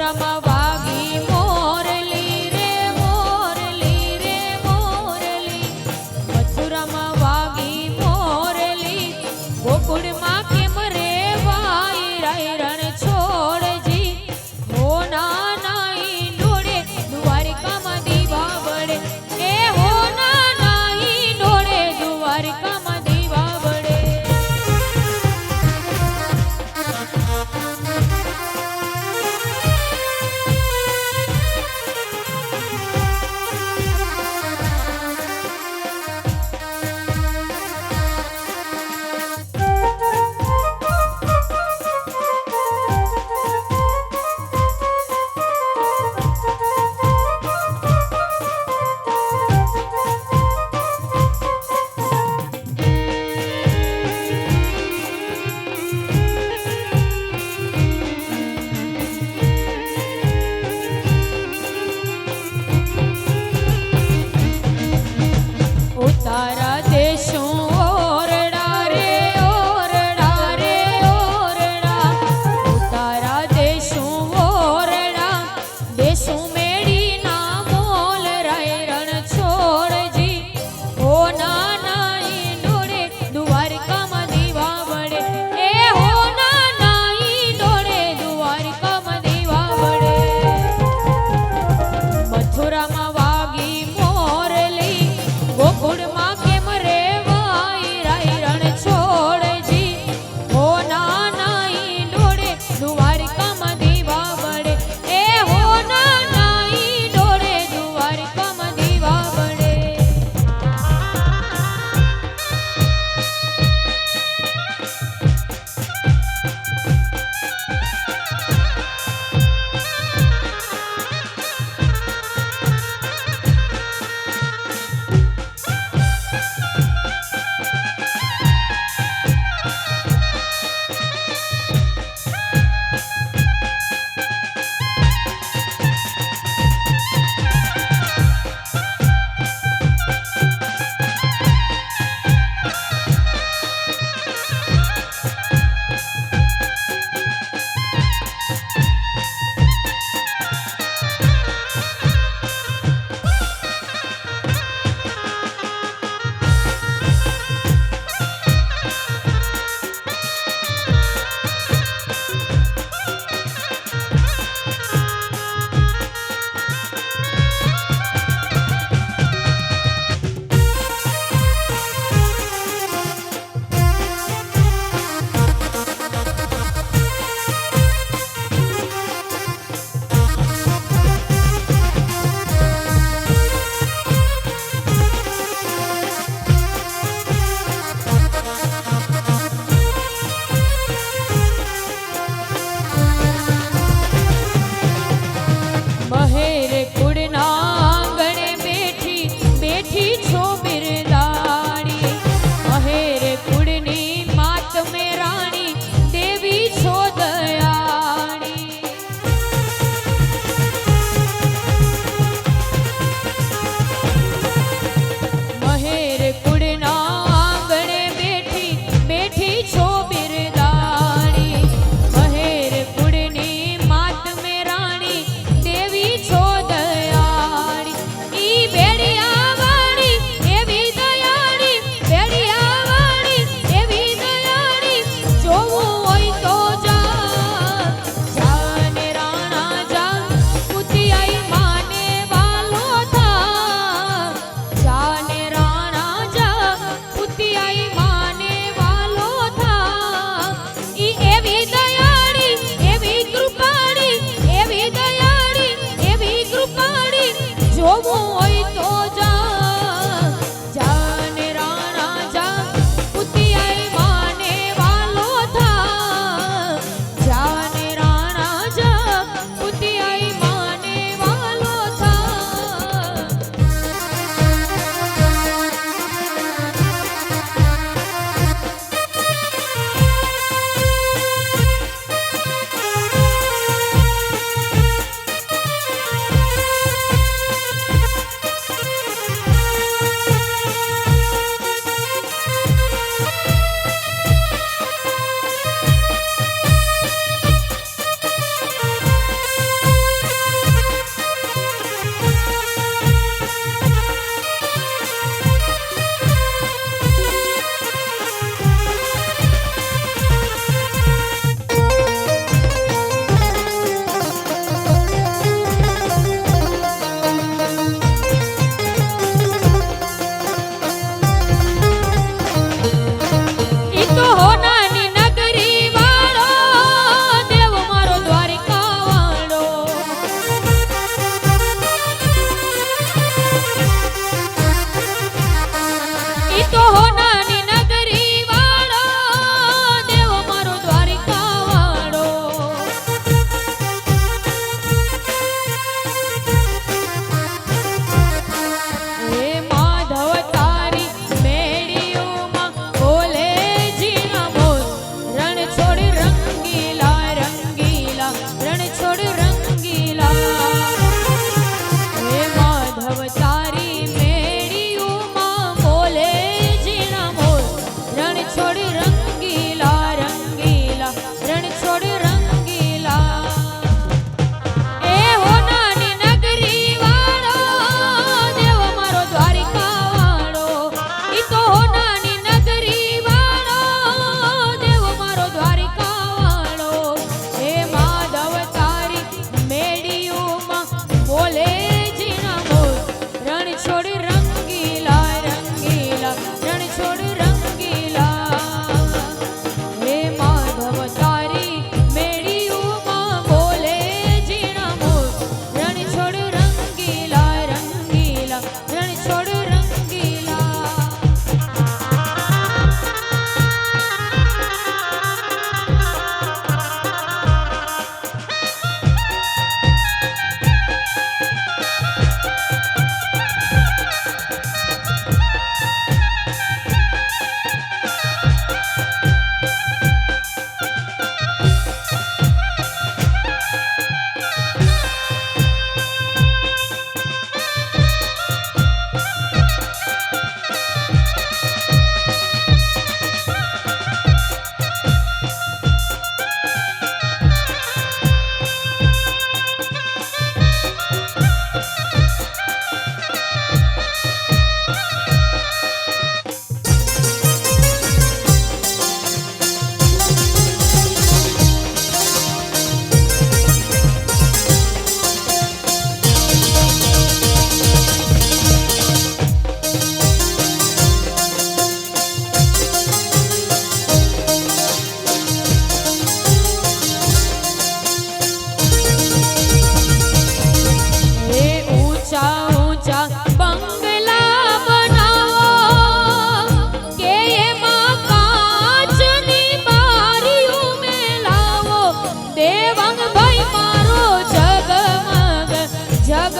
ರಮವಾ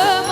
Oh.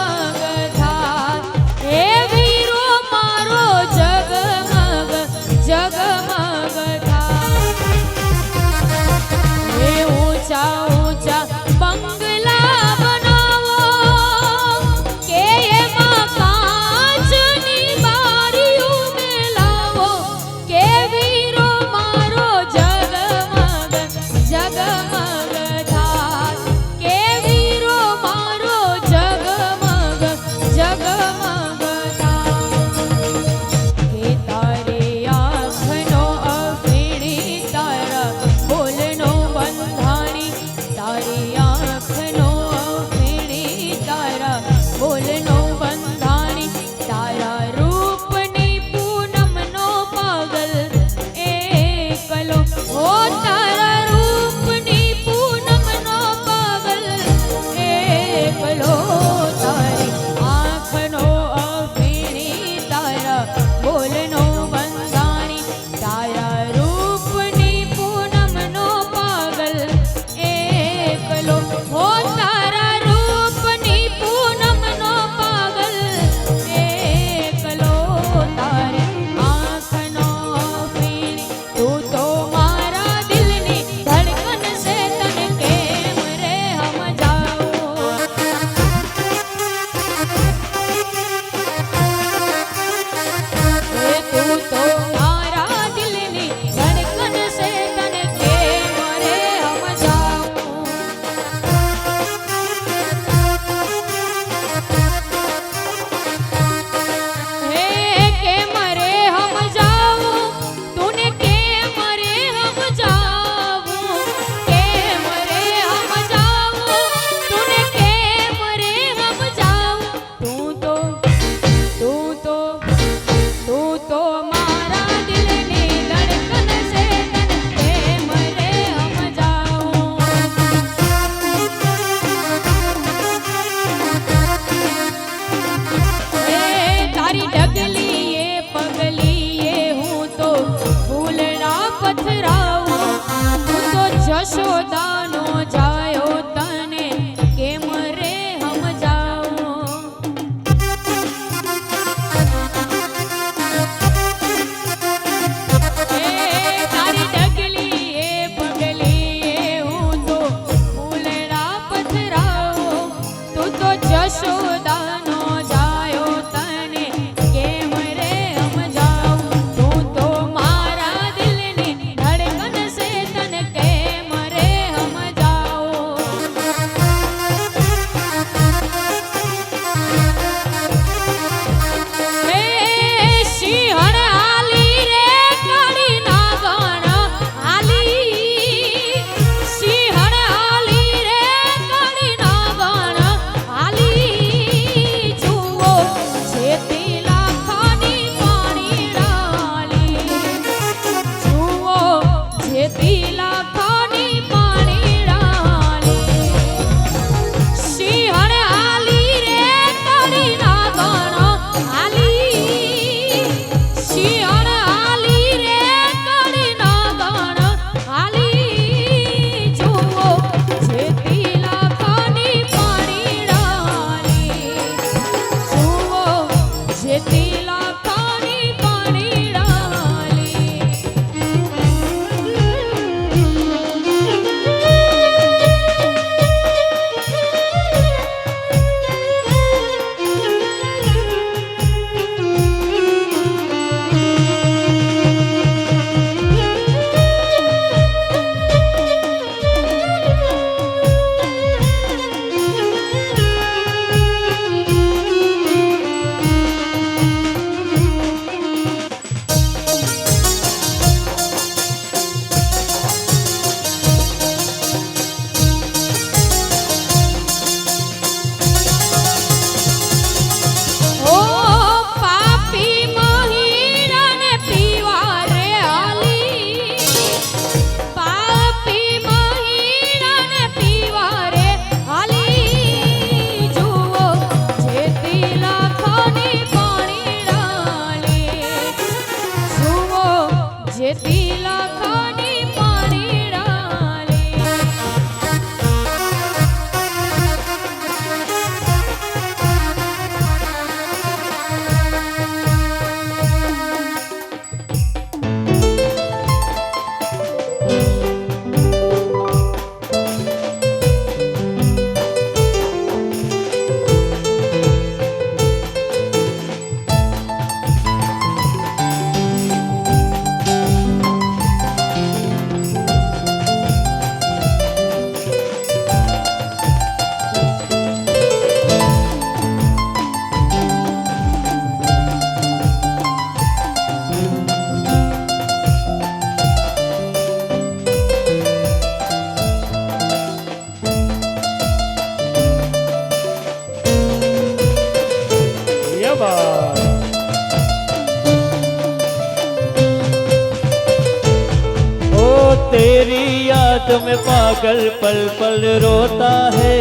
पागल पल पल रोता है।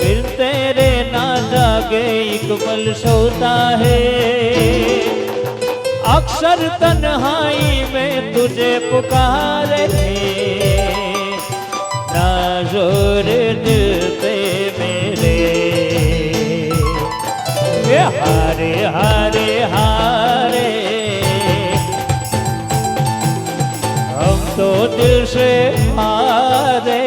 फिर तेरे ना जागे, एक पल सोता है। अक्सर तन्हाई में तुझे पुकारे ना ज़ोर दिल पे मेरे। हारे हारे हारे तो दिल से हारे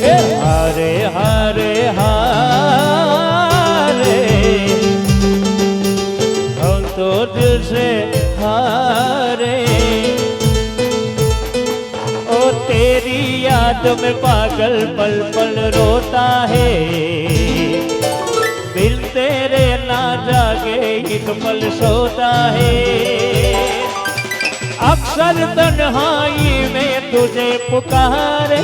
ये हारे हारे हारे। हम तो दिल से हारे। ओ, तेरी याद में पागल पल पल रोता है। दिल तेरे ना जागे एक पल सोता है। अक्सर तन्हाई में तुझे पुकारे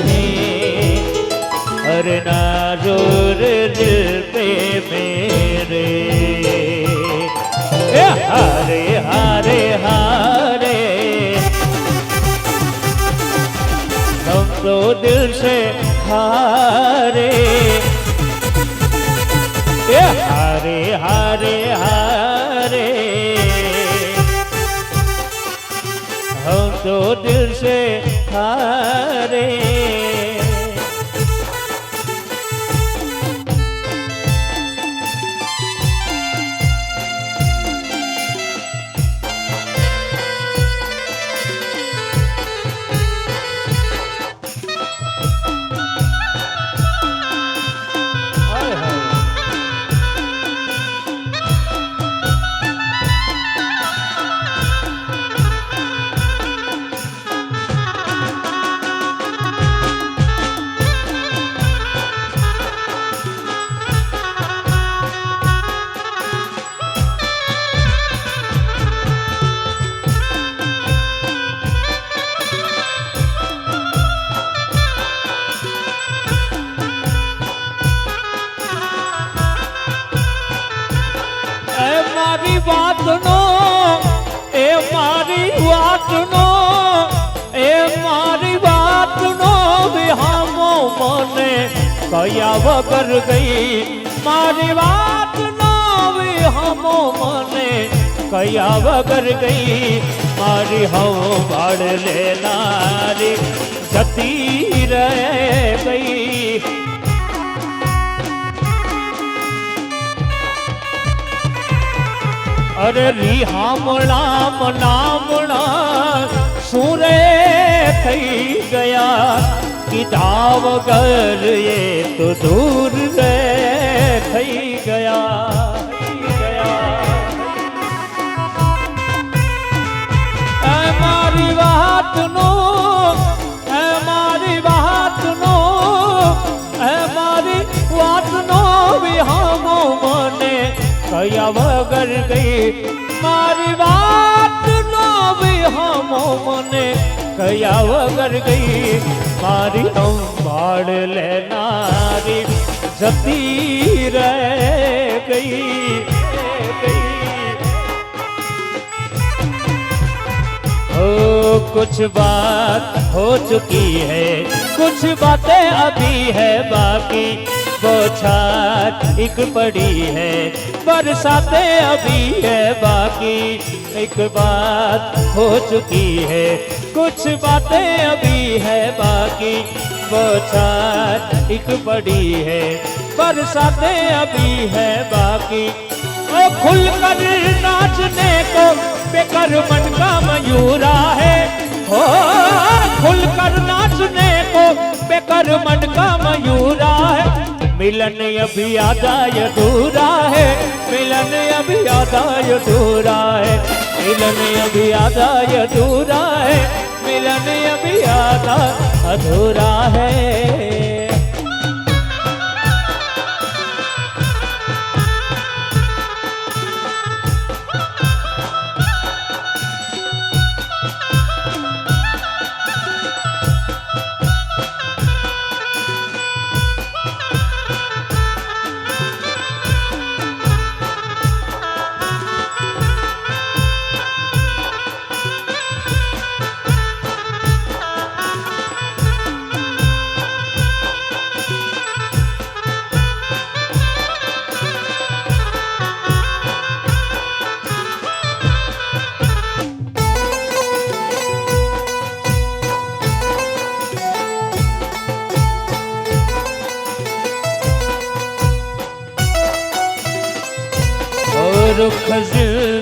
अरे ना ज़ोर दिल पे मेरे ए हारे हारे हारे हम तो दिल से हारे ए हम तो दिल से મારી વાતનો, એ મારી વાતનો, એ મારી વાતનો વિહામો મને કયા વગર ગઈ? મારી વાતનો વિહામો મને કયા વગર ગઈ? મારી હવ ભાડ લેનારી જતી રહે ગઈ. અરે રીહામણામ નામણા સુરે થઈ ગયા કીધા વગર એ તો દૂર રે થઈ ગયા. મારી વાતનો કયા વગર ગઈ. મારી વાતનો વિહામો મને કયા વગર ગઈ. મારી અંબાડ લેનારી જતી રહે ગઈ. कुछ बात हो चुकी है, कुछ बातें अभी है बाकी। बौछार एक पड़ी है, बरसातें अभी है बाकी। एक बात हो चुकी है, कुछ बातें अभी है बाकी। बौछार एक पड़ी है, बरसातें अभी है बाकी। ओ नाचने को बेकर मन का मयूरा है। हो खुल कर नाचने को बेकर मन का मयूरा है। मिलन अभी आधा अधूरा है, मिलन अभी आधा अधूरा है। मिलन अभी आधा अधूरा है, मिलन अभी आधा अधूरा है।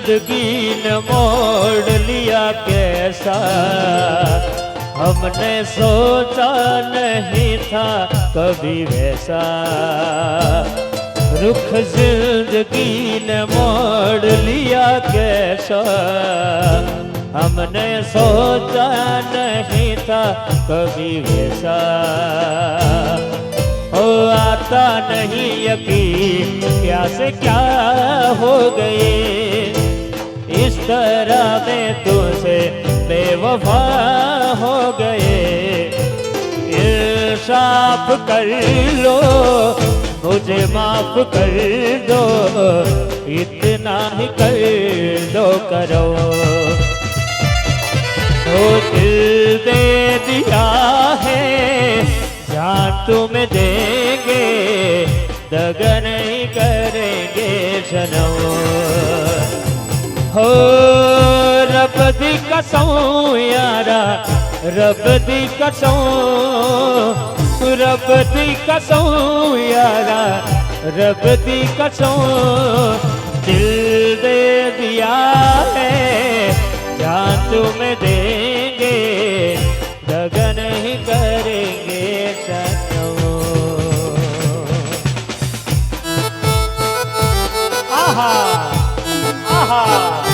ज़िंदगी मोड़ लिया कैसा? हमने सोचा नहीं था कभी वैसा। रुख ज़िंदगी ने मोड़ लिया कैसा? हमने सोचा नहीं था कभी वैसा। आता नहीं यकीन क्या से क्या हो गए? इस तरह में तुझसे बेवफा हो गए। इंसाफ कर लो, मुझे माफ़ कर दो, इतना ही कर दो करो। ओ दिल दे दिया है तुम देंगे दगा नहीं करेंगे सनम। हो रब दी कसम यारा, रब दी कसम, रब दी कसम यारा, रब दी कसम। दिल दे दिया है, जान तुम देंगे दगा आहा। आहा।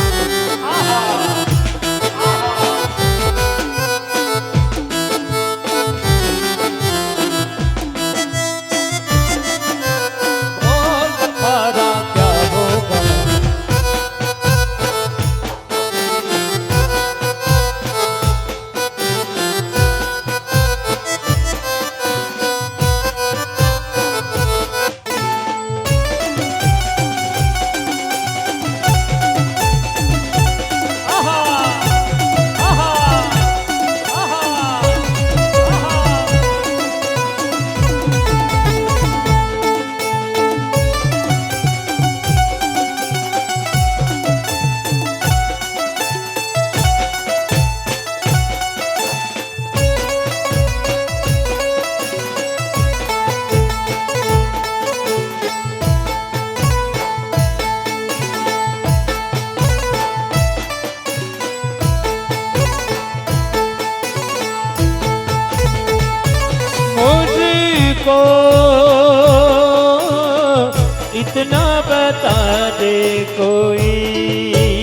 मुझको इतना बता दे कोई।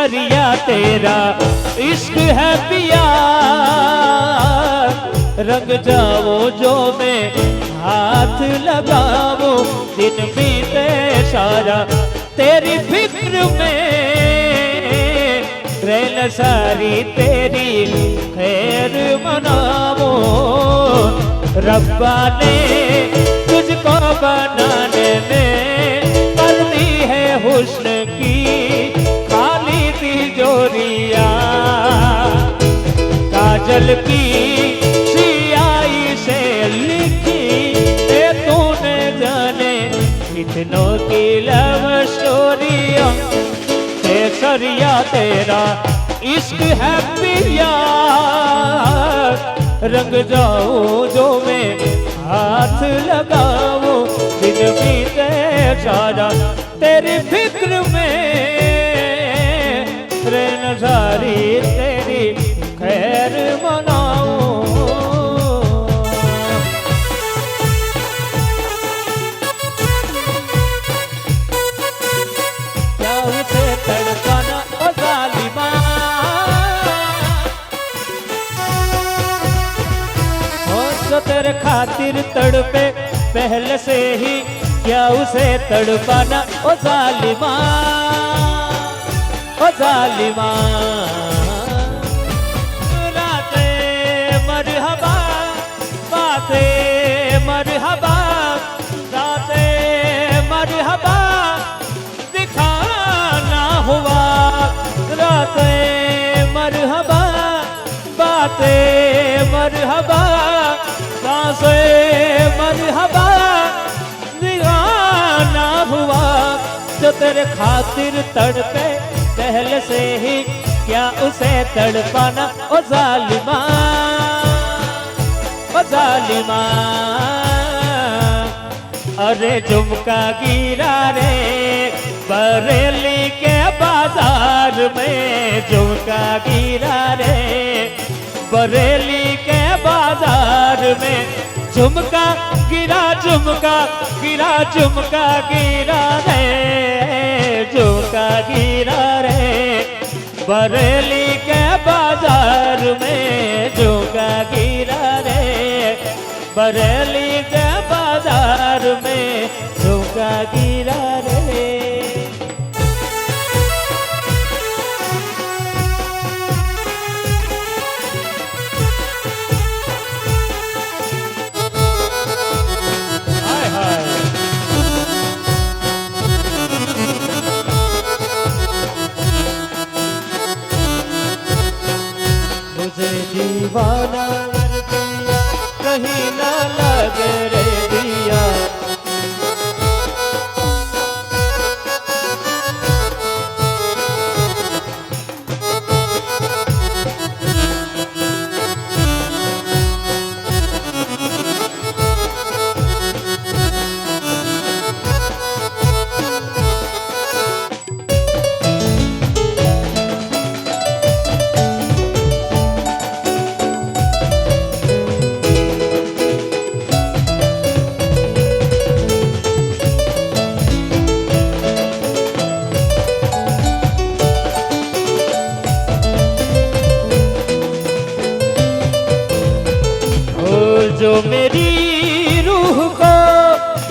केसरिया तेरा, इश्क है पिया रंग जाओ जो मैं हाथ लगाओ दिन बीते सारा तेरी फ़िक्र में। रेल सारी तेरी खैर मनाओ। रब्बा ने तुझको बनाने में कर दी है हुस्न काजल की सियाही से लिखी, ए तूने जाने इतनों की लव स्टोरिया केसरिया तेरा इश्क है पिया रंग जाओ जो मैं हाथ लगाओ दिन बीते सारा तेरी फ़िक्र में। रेन सारी तेरी खातिर तड़पे, पहले से ही क्या उसे तड़पाना? ओ जालिमा ओ जालिमा। राते मरहबा बाते मरहबा राते मरहबा। दिखाना हुआ राते मरहबा बाते मरहबा। सांसे मरहबा दीवाना हुआ, जो तेरे खातिर तड़पे पहले से ही क्या उसे तड़पाना ओ जालिमा ओ जालिमा। अरे झुमका गिरा रे, बरेली के बाज़ार में झुमका गिरा रे, बरेली के बाज़ार में झुमका, गिरा झुमका गिरा झुमका, गिरा रे, झुमका, गिरा रे। बरेली के बाज़ार में झुमका, गिरा रे। बरेली के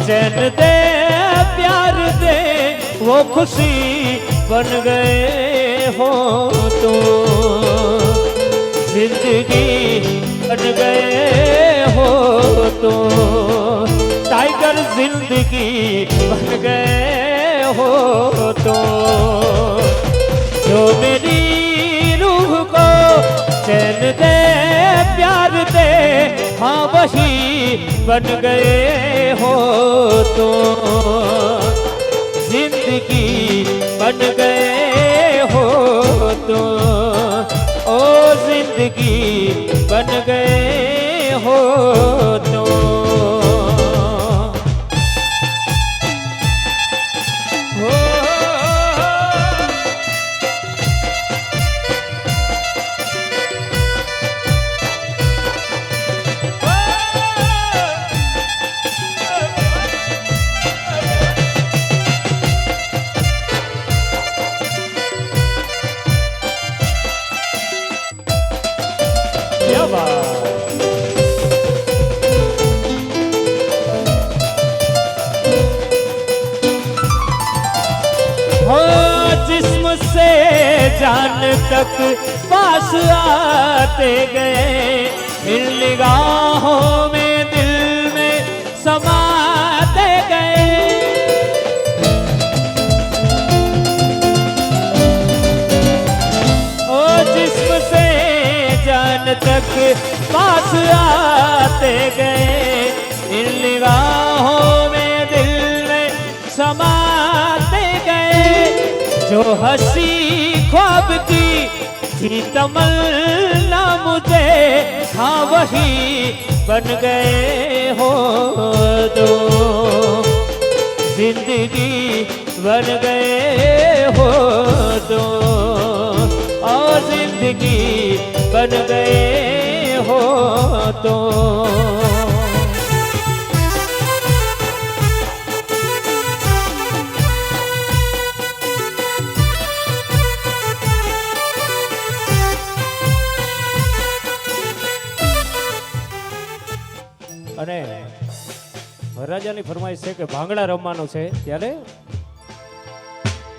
चैन दे, प्यार दे, वो खुशी बन गए हो तो। ज़िंदगी बन गए हो तो। टाइगर ज़िंदगी बन गए हो तो। जो मेरी रूह को चैन दे प्यार दे हाँ वही बन गए हो तो ज़िंदगी बन गए हो तो ओ ज़िंदगी बन गए हो तो जान तक पास आते गए। इन निगाहों में दिल में समाते गए। जो हँसी ख्वाब की थी, तमन्ना मुझे हाँ वही बन गए हो दो। ज़िंदगी बन गए हो तो જિંદગી બન ગયે હો તો અને વરરાજાની ફરમાઈશ છે કે ભાંગડા રમવાનું છે ત્યારે